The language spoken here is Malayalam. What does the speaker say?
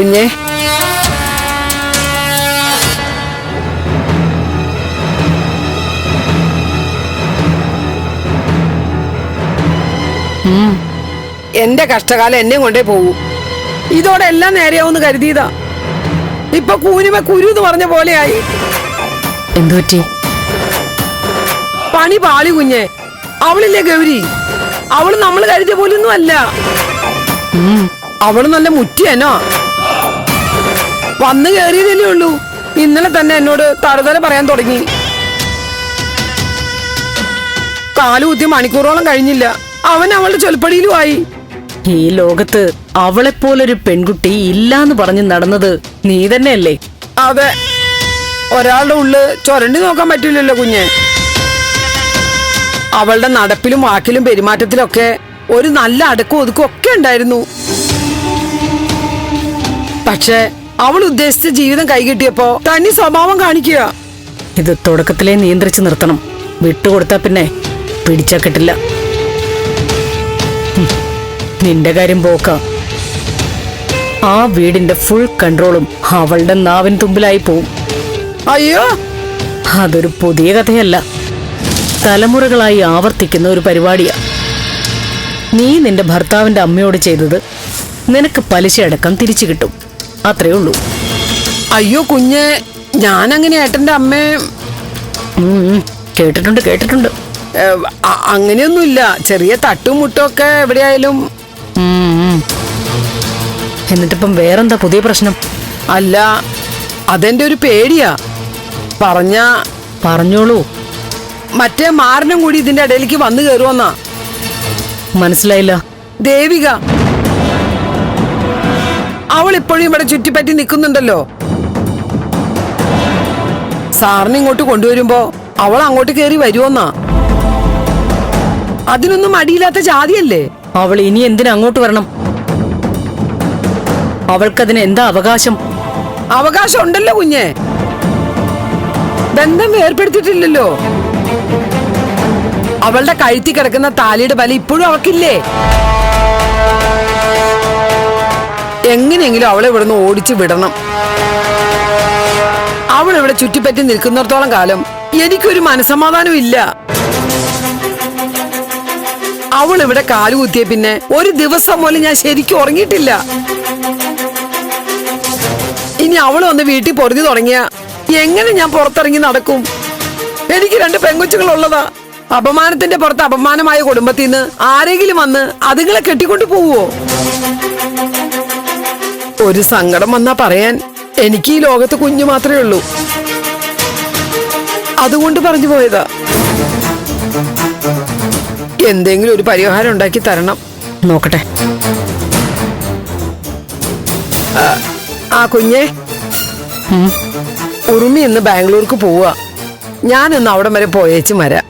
കുഞ്ഞെ. എന്റെ കഷ്ടകാലം എന്നെ കൊണ്ടേ പോകൂ. ഇതോടെ എല്ലാം നേരെയാവുമെന്ന് കരുതിയതാ. ഇപ്പൊ കൂനിമ കുരു എന്ന് പറഞ്ഞ പോലെയായി. എന്തുപറ്റി പണി പാളി കുഞ്ഞെ. അവളില്ലേ ഗൗരി? അവൾ നമ്മൾ കരുതിയ പോലൊന്നും അല്ല. അവൾ നല്ല മുറ്റിയനോ വന്നു കയറിയതല്ലേ ഉള്ളൂ. ഇന്നലെ തന്നെ എന്നോട് തറുതല പറയാൻ തുടങ്ങി. കാലുകുത്തി മണിക്കൂറോളം കഴിഞ്ഞില്ല. അവൻ അവളുടെ ചൊൽപ്പടിയിലുമായി ഈ ലോകത്ത് അവളെപ്പോലൊരു പെൺകുട്ടി ഇല്ലാന്ന് പറഞ്ഞ് നടന്നത് നീ തന്നെയല്ലേ? അതെ. ഒരാളുടെ ഉള്ളു ചൊരണ്ടി നോക്കാൻ പറ്റില്ലല്ലോ കുഞ്ഞെ. അവളുടെ നടപ്പിലും വാക്കിലും പെരുമാറ്റത്തിലൊക്കെ ഒരു നല്ല അടുക്കും ഒതുക്കും ഒക്കെ ഉണ്ടായിരുന്നു. പക്ഷെ അവൾ ഉദ്ദേശിച്ച ജീവിതം കൈകിട്ടിയപ്പോ തനി സ്വഭാവം കാണിക്കുക. ഇത് തുടക്കത്തിലേ നിയന്ത്രിച്ചു നിർത്തണം. വിട്ടുകൊടുത്താ പിന്നെ പിടിച്ചാ കിട്ടില്ല. നിന്റെ കാര്യം പോക്ക. ആ വീടിന്റെ ഫുൾ കൺട്രോളും അവളുടെ നാവിൻ തുമ്പിലായി പോവും. അയ്യോ! അതൊരു പുതിയ കഥയല്ല. തലമുറകളായി ആവർത്തിക്കുന്ന ഒരു പരിപാടിയാ. നീ നിന്റെ ഭർത്താവിന്റെ അമ്മയോട് ചെയ്തത്. നിനക്ക് പലിശയടക്കം തിരിച്ചു കിട്ടും. അത്രേ ഉള്ളൂ. അയ്യോ കുഞ്ഞെ ഞാനങ്ങനെ ഏട്ടന്റെ അമ്മയെ. കേട്ടിട്ടുണ്ട് കേട്ടിട്ടുണ്ട്. അങ്ങനെയൊന്നുമില്ല. ചെറിയ തട്ടും മുട്ടും ഒക്കെ എവിടെയായാലും. എന്നിട്ടിപ്പം വേറെന്താ പുതിയ പ്രശ്നം? അല്ല അതെന്റെ ഒരു പേടിയാ. പറഞ്ഞ പറഞ്ഞോളൂ. മറ്റേ മാറിനും കൂടി ഇതിന്റെ ഇടയിലേക്ക് വന്നു കയറുമെന്നാ മനസ്സിലായില്ല. ദേവിക അവൾ ഇപ്പോഴും ഇവിടെ ചുറ്റിപ്പറ്റി നിൽക്കുന്നുണ്ടല്ലോ. സാറിന് ഇങ്ങോട്ട് കൊണ്ടുവരുമ്പോ അവൾ അങ്ങോട്ട് കയറി വരുമെന്നാ അതിനൊന്നും അടിയില്ലാത്ത ജാതിയല്ലേ? അവൾ ഇനി എന്തിനാ അങ്ങോട്ട് വരണം? അവൾക്കതിന് എന്താ അവകാശം? അവകാശം ഉണ്ടല്ലോ കുഞ്ഞെ. ബന്ധം ഏർപ്പെടുത്തിട്ടില്ലല്ലോ അവളുടെ കഴുത്തി കിടക്കുന്ന താലിയുടെ ബലം ഇപ്പോഴും അവക്കില്ലേ എങ്ങനെയെങ്കിലും അവളെ ഇവിടുന്ന് ഓടിച്ചു വിടണം. അവൾ ഇവിടെ ചുറ്റിപ്പറ്റി നിൽക്കുന്നിടത്തോളം കാലം എനിക്കൊരു മനസമാധാനം ഇല്ല. അവൾ ഇവിടെ കാലുകുത്തിയ പിന്നെ ഒരു ദിവസം പോലും ഞാൻ ശരിക്കും ഉറങ്ങിയിട്ടില്ല. ഇനി അവൾ വന്ന് വീട്ടിൽ പൊറുതി തുടങ്ങിയ എങ്ങനെ ഞാൻ പുറത്തിറങ്ങി നടക്കും? എനിക്ക് രണ്ട് പെങ്കുച്ചുകൾ ഉള്ളതാ അപമാനത്തിന്റെ പുറത്ത് അപമാനമായ കുടുംബത്തിൽ നിന്ന് ആരെങ്കിലും വന്ന് അതുങ്ങളെ കെട്ടിക്കൊണ്ടു പോവോ ഒരു സങ്കടം വന്നാ പറയാൻ എനിക്ക് ഈ ലോകത്ത് കുഞ്ഞു മാത്രമേ ഉള്ളൂ. അതുകൊണ്ട് പറഞ്ഞു പോയതാ. എന്തെങ്കിലും ഒരു പരിഹാരം ഉണ്ടാക്കി തരണം. നോക്കട്ടെ. ആ കുഞ്ഞെ. ഉറുമി ഇന്ന് ബാംഗ്ലൂർക്ക് പോവുക. ഞാൻ ഇന്ന് അവിടം വരെ പോയേച്ചും വരാം.